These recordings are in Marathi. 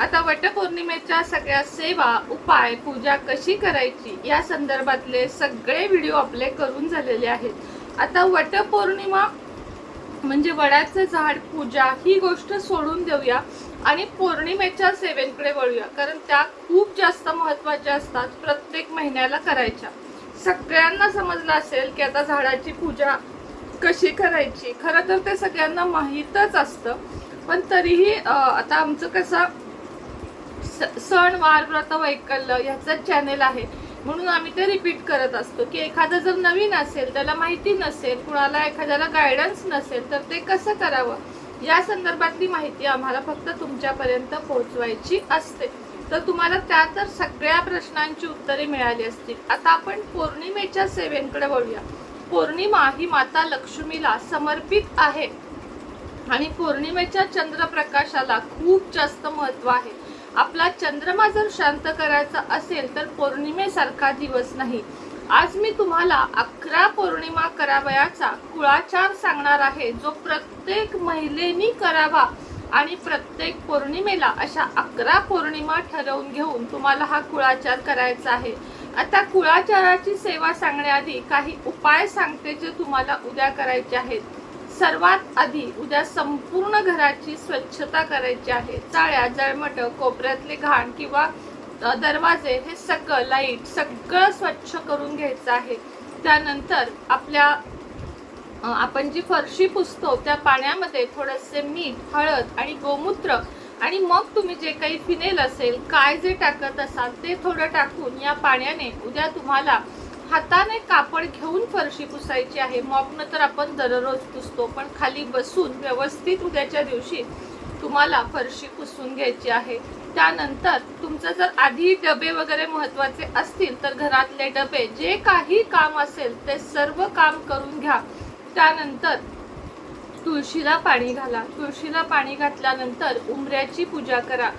आता वटपौर्णिमेच्या सगळ्या सेवा उपाय पूजा कशी करायची या संदर्भातले सगळे व्हिडिओ आपले करून झालेले आहेत. आता वटपौर्णिमा म्हणजे वडाचं झाड पूजा ही गोष्ट सोडून देऊया आणि पौर्णिमेच्या सेवेंकडे वळूया. कारण त्या खूप जास्त महत्त्वाच्या असतात प्रत्येक महिन्याला करायच्या. सगळ्यांना समजलं असेल की आता झाडाची पूजा कशी करायची. खरं तर ते सगळ्यांना माहीतच असतं. पण तरीही आता आमचं कसं सण वार व्रत वैकल्य ह्याचं चॅनेल आहे. म्हणून आम्ही ते रिपीट करत असतो की एखादं जर नवीन असेल त्याला माहिती नसेल कुणाला एखाद्याला गायडन्स नसेल तर ते कसं करावं? या संदर्भातली माहिती आम्हाला फक्त तुमच्यापर्यंत पोहोचवायची असते. तर तुम्हाला त्या तर सगळ्या प्रश्नांची उत्तरे मिळाली असतील. आता आपण पौर्णिमेच्या सेवेंकडे वळूया. पौर्णिमा ही माता लक्ष्मीला समर्पित आहे. आणि पौर्णिमेच्या चंद्रप्रकाशाला खूप जास्त महत्त्व आहे. आपला चंद्रमा जर शांत करायचा असेल तर पौर्णिमेसारखा दिवस नाही. आज मी तुम्हाला अकरा पौर्णिमा करावयाचा कुळाचार सांगणार आहे. जो प्रत्येक महिलेनी करावा आणि प्रत्येक पौर्णिमेला अशा अकरा पौर्णिमा ठरवून घेऊन तुम्हाला हा कुळाचार करायचा आहे. आता कुळाचाराची सेवा सांगण्याआधी काही उपाय सांगते जे तुम्हाला उद्या करायचे आहेत. सर्वात आधी उद्या संपूर्ण घराची स्वच्छता करायची आहे. चाळ्या जळमट कोपऱ्यातले घाण किंवा दरवाजे हे सगळं लाइट सगळं स्वच्छ करून घ्यायचं आहे. त्यानंतर आपल्या आपण जी फरशी पुसतो त्या पाण्यामध्ये थोडंसे मीठ हळद आणि गोमूत्र आणि मग तुम्ही जे काही फिनेल असेल काय जे टाकत असाल ते थोडं टाकून या पाण्याने उद्या तुम्हाला हाताने कापड घेऊन फरशी पुसायची आहे. मॉपनं तर आपण दररोज पुसतो पण खाली बसून व्यवस्थित उद्याच्या दिवशी तुम्हाला फरशी पुसून घ्यायची आहे. त्यानंतर तुमचं जर आधी डबे वगैरे महत्त्वाचे असतील तर घरातले डबे जे काही काम असेल ते सर्व काम करून घ्या. त्यानंतर तुळशीला पाणी घाला. तुळशीला पाणी घातल्यानंतर उंबऱ्याची पूजा करा.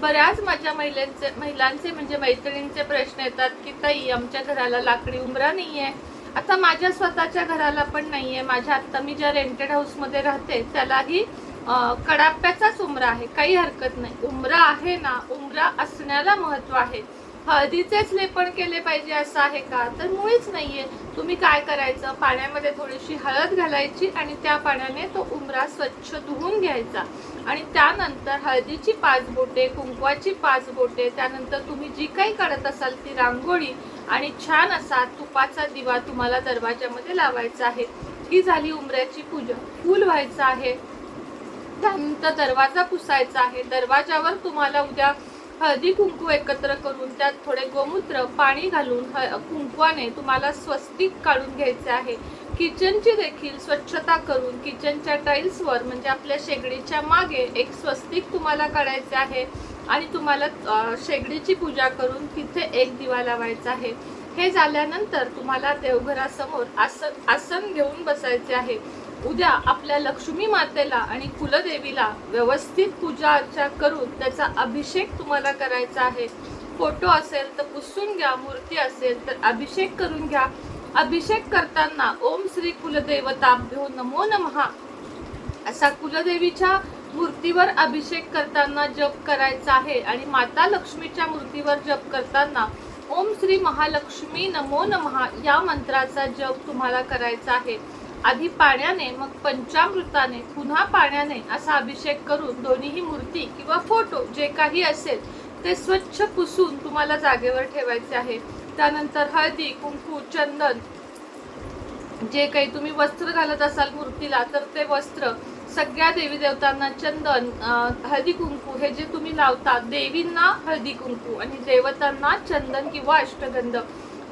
बऱ्याच माझ्या महिलांचे महिलांचे म्हणजे मैत्रिणींचे प्रश्न येतात की ताई आमच्या घराला लाकडी उंरा नाही आहे आता माझ्या स्वतःच्या घराला पण नाही आहे माझ्या आत्ता मी ज्या रेंटेड हाऊसमध्ये राहते त्यालाही कडाप्याचाच उमरा आहे. काही हरकत नाही. उमरा आहे ना उमरा असण्याला महत्त्व आहे. हळदीचेच लेपण केले पाहिजे असं आहे का? तर मुळीच नाही आहे तुम्ही काय करायचं? पाण्यामध्ये थोडीशी हळद घालायची आणि त्या पाण्याने तो उमरा स्वच्छ धुवून घ्यायचा. आणि त्यानंतर हळदीची पाच बोटे कुंकवाची पाच बोटे त्यानंतर तुम्ही जी काही काढत असाल ती रांगोळी आणि छान असा तुपाचा दिवा तुम्हाला दरवाजामध्ये लावायचा आहे. ही झाली उमऱ्याची पूजा. फूल व्हायचं आहे. त्यानंतर दरवाजा पुसायचा आहे. दरवाजावर तुम्हाला उद्या हळदी कुंकू एकत्र करून त्यात थोडे गोमूत्र पाणी घालून ह- कुंकवाने तुम्हाला स्वस्तिक काढून घ्यायचे आहे. किचनची देखील स्वच्छता करून किचनच्या टाईल्सवर म्हणजे आपल्या शेगडीच्या मागे एक स्वस्तिक तुम्हाला काढायचे आहे आणि तुम्हाला शेगडीची पूजा करून तिथे एक दिवा लावायचा आहे. हे झाल्यानंतर तुम्हाला देवघरासमोर आसन आसन घेऊन बसायचे आहे. उद्या आपल्या लक्ष्मी मातेला आणि कुलदेवीला व्यवस्थित पूजा अर्चा करून त्याचा अभिषेक तुम्हाला करायचा आहे. फोटो असेल तर पुसून घ्या मूर्ती असेल तर अभिषेक करून घ्या. अभिषेक करताना ओम श्री कुलदेवताभ्यो नमो नमहा असा कुलदेवीच्या मूर्तीवर अभिषेक करताना जप करायचा आहे आणि माता लक्ष्मीच्या मूर्तीवर जप करताना ओम श्री महालक्ष्मी नमो नमहा या मंत्राचा जप तुम्हाला करायचा आहे. आधी पाण्याने मग पंचामृताने पुन्हा पाण्याने असा अभिषेक करून दोन्हीही मूर्ती किंवा फोटो जे काही असेल ते स्वच्छ पुसून तुम्हाला जागेवर ठेवायचे आहे. त्यानंतर हळदी कुंकू चंदन जे काही तुम्ही वस्त्र घालत असाल मूर्तीला तर ते वस्त्र सगळ्या देवी देवतांना चंदन हळदी कुंकू हे जे तुम्ही लावता देवींना हळदी कुंकू आणि देवतांना चंदन किंवा अष्टगंध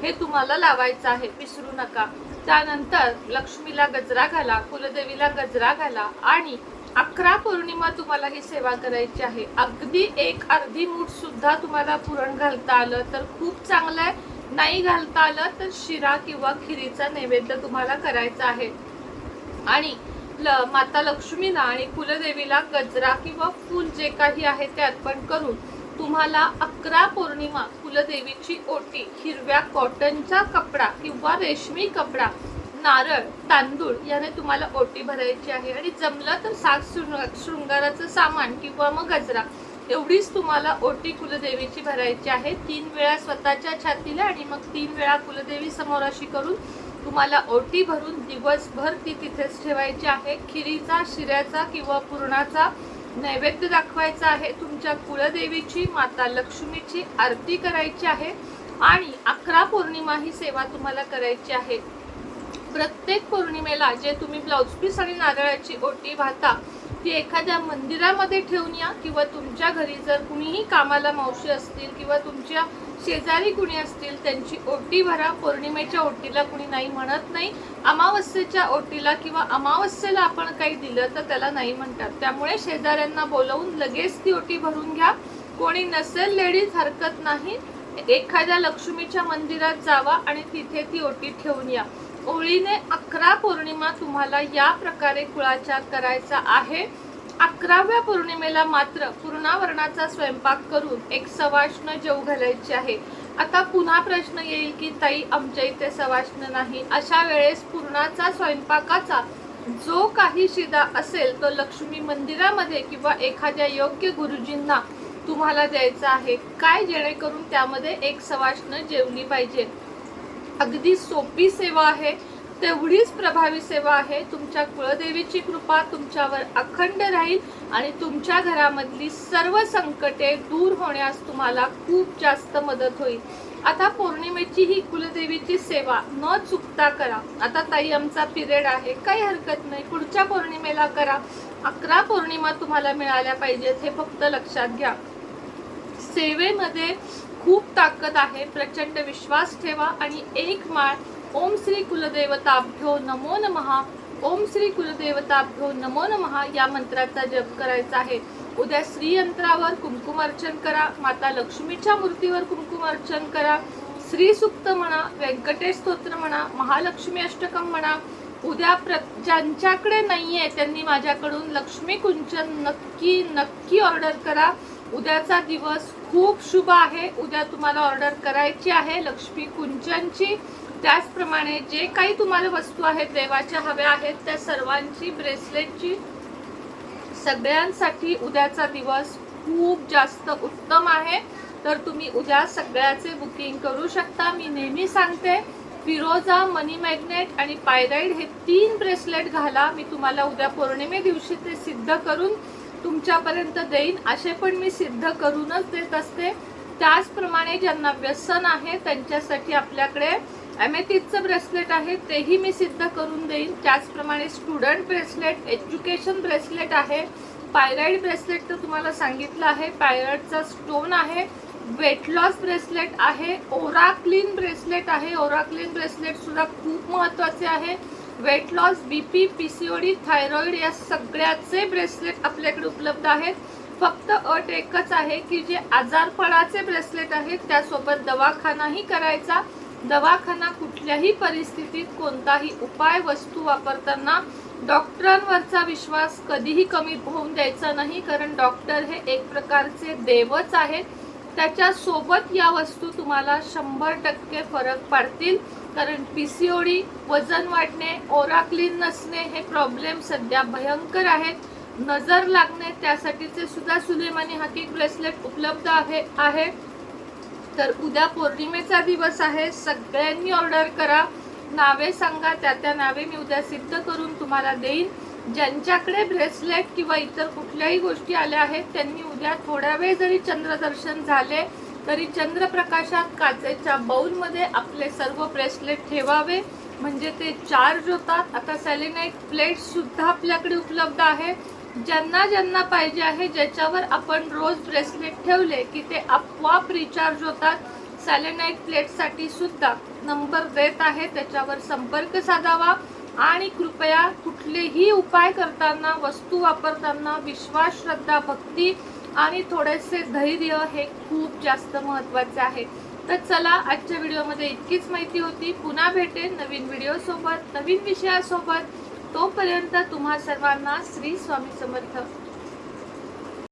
हे तुम्हाला लावायचं आहे. विसरू नका. त्यानंतर लक्ष्मीला गजरा घाला कुलदेवीला गजरा घाला आणि अकरा पौर्णिमा तुम्हाला ही सेवा करायची आहे. अगदी एक अर्धी मूठ सुद्धा तुम्हाला पुरण घालता आलं तर खूप चांगलं आहे. नाही घालता आलं तर शिरा किंवा खिरीचा नैवेद्य तुम्हाला करायचा आहे. आणि ल माता लक्ष्मीला आणि कुलदेवीला गजरा किंवा फूल जे काही आहे ते अर्पण करून तुम्हाला अकरा पौर्णिमा कुलदेवीची ओटी हिरव्या कॉटनचा कपडा किंवा रेशमी कपडा नारळ तांदूळ याने तुम्हाला ओटी भरायची आहे. आणि जमलं तर साग शृंग- शृंगाराचं सामान किंवा मग गजरा एवढीच तुम्हाला ओटी कुलदेवीची भरायची आहे. तीन वेळा स्वतःच्या छातीला आणि मग तीन वेळा कुलदेवी समोर अशी करून तुम्हाला ओटी भरून दिवसभर ती तिथेच ठेवायची आहे. खिरीचा शिऱ्याचा किंवा पुरणाचा नैवेद्य दाखवायचा आहे. तुमच्या कुलदेवीची माता लक्ष्मीची आरती करायची आहे आणि अकरा पौर्णिमा ही सेवा तुम्हाला करायची आहे. प्रत्येक पौर्णिमेला जे तुम्ही ब्लाऊज पीस आणि नारळाची ओटी वाहता ती एखाद्या मंदिरामध्ये ठेवून या किंवा तुमच्या घरी जर कुणीही कामाला मावशी असतील किंवा तुमच्या शेजारी कुणी असतील त्यांची ओटी भरा. पौर्णिमेच्या ओटीला कुणी नाही म्हणत नाही. अमावस्येच्या ओटीला किंवा अमावस्येला आपण काही दिलं तर त्याला नाही म्हणतात. त्यामुळे शेजाऱ्यांना बोलवून लगेच ती ओटी भरून घ्या. कोणी नसेल लेडीज हरकत नाही. एखाद्या लक्ष्मीच्या मंदिरात जावा आणि तिथे ती ओटी ठेवून या. ओळीने अकरा पौर्णिमा तुम्हाला या प्रकारे कुळाचार करायचा आहे. अकराव्या पौर्णिमेला मात्र पूर्णावरणाचा स्वयंपाक करून एक सवाष्ण जेव घालायची आहे. आता पुन्हा प्रश्न येईल की ताई आमच्या इथे सवाष्ण नाही. अशा वेळेस पूर्णाचा स्वयंपाकाचा जो काही शिदा असेल तो लक्ष्मी मंदिरामध्ये किंवा एखाद्या योग्य गुरुजींना तुम्हाला द्यायचा आहे. काय जेणेकरून त्यामध्ये एक सवाष्ण जेवली पाहिजे? अगदी सोपी सेवा आहे तेवढीच प्रभावी सेवा आहे. तुमच्या कुळदेवीची कृपा तुमच्यावर अखंड राहील आणि तुमच्या घरामधली सर्व संकटे दूर होण्यास तुम्हाला खूप जास्त मदत होईल. आता पौर्णिमेची ही कुलदेवीची सेवा न चुकता करा. आता ताई आमचा पिरियड आहे काही हरकत नाही. पुढच्या पौर्णिमेला करा. अकरा पौर्णिमा तुम्हाला मिळाल्या पाहिजेत हे फक्त लक्षात घ्या. सेवेमध्ये खूप ताकद आहे. प्रचंड विश्वास ठेवा आणि एक माळ ओम श्री कुलदेवताभ्यो नमो नमहा ओम श्री कुलदेवताभ्यो नमो नमहा या मंत्राचा जप करायचा आहे. उद्या श्रीयंत्रावर कुंकुमार्चन करा. माता लक्ष्मीच्या मूर्तीवर कुंकुमार्चन करा. श्री सुक्त म्हणा व्यंकटेश स्तोत्र म्हणा महालक्ष्मी अष्टकम म्हणा. उद्या प्र ज्यांच्याकडे नाही आहे त्यांनी माझ्याकडून लक्ष्मी कुंचन नक्की नक्की ऑर्डर करा. उद्याचा दिवस खूप शुभ आहे. उद्या तुम्हाला ऑर्डर करायची आहे लक्ष्मी कुंचनची. त्याचप्रमाणे जे काही तुम्हाला वस्तू आहेत देवाच्या हव्या आहेत त्या सर्वांची ब्रेसलेटची. सगळ्यांसाठी उद्याचा दिवस खूप जास्त उत्तम आहे. तर तुम्ही उद्या सगळ्याचे बुकिंग करू शकता. मी नेहमी सांगते फिरोजा मनी मॅग्नेट आणि पायराईड हे तीन ब्रेसलेट घाला. मी तुम्हाला उद्या पौर्णिमे दिवशी ते सिद्ध करून तुमच्यापर्यंत देईन असे पण मी सिद्ध करूनच देत असते. त्याचप्रमाणे ज्यांना व्यसन आहे त्यांच्यासाठी आपल्याकडे ॲमेथिसचं ब्रेसलेट आहे तेही मी सिद्ध करून देईन. त्याचप्रमाणे स्टुडंट ब्रेसलेट एज्युकेशन ब्रेसलेट आहे. पायराईड ब्रेसलेट तर तुम्हाला सांगितलं आहे. पायराईडचा स्टोन आहे. वेट लॉस ब्रेसलेट आहे. ओराक्लीन ब्रेसलेट आहे. ओराक्लीन क्लीन ब्रेसलेटसुद्धा खूप महत्त्वाचे आहे. Weight loss BP PCOD thyroid या सगळ्याचे ब्रेसलेट आपल्याकडे उपलब्ध आहेत. फक्त अट एकच आहे की जे आजारपणाचे ब्रेसलेट आहेत त्यासोबत दवाखानाही करायचा. दवाखाना कुठल्याही परिस्थितीत कोणताही उपाय वस्तू वापरताना डॉक्टरांवरचा विश्वास कधीही कमी होऊन द्यायचा नाही कारण डॉक्टर हे एक प्रकारचे देवच आहेत. त्याच्या सोबत या वस्तू तुम्हाला शंभर टक्के फरक पाडतील. कारण पी सी ओ डी वजन वाढणे ओराक्लीन नसणे हे प्रॉब्लेम सध्या भयंकर आहेत. नजर लागणे त्यासाठीचे सुद्धा सुलेमानी हाकिक ब्रेसलेट उपलब्ध आहे आहे. तर उद्या पौर्णिमेचा दिवस आहे. सगळ्यांनी ऑर्डर करा. नावे सांगा त्या त्या नावे मी उद्या सिद्ध करून तुम्हाला देईन. ज्यांच्याकडे ब्रेसलेट किंवा इतर कुठल्याही गोष्टी आल्या आहेत त्यांनी उद्या थोड्या वेळ जरी चंद्रदर्शन झाले तरी चंद्रप्रकाशात काचेच्या बाउलमध्ये आपले सर्व ब्रेसलेट ठेवावे. म्हणजे ते चार्ज होतात. आता सॅलिनाईट प्लेटसुद्धा आपल्याकडे उपलब्ध आहे. ज्यांना ज्यांना पाहिजे आहे ज्याच्यावर आपण रोज ब्रेसलेट ठेवले की ते आपोआप रिचार्ज होतात. सॅलेनाईट प्लेटसाठी सुद्धा नंबर देत आहे. त्याच्यावर संपर्क साधावा. आणि कृपया कुठलेही उपाय करताना वस्तू वापरताना विश्वास श्रद्धा भक्ती आणि थोडेसे धैर्य हे खूप जास्त महत्त्वाचे आहे. तर चला आजच्या व्हिडिओमध्ये इतकीच माहिती होती. पुन्हा भेटेन नवीन व्हिडिओसोबत नवीन विषयासोबत. तोपर्यंत तुम्हा सर्वांना श्री स्वामी समर्थ.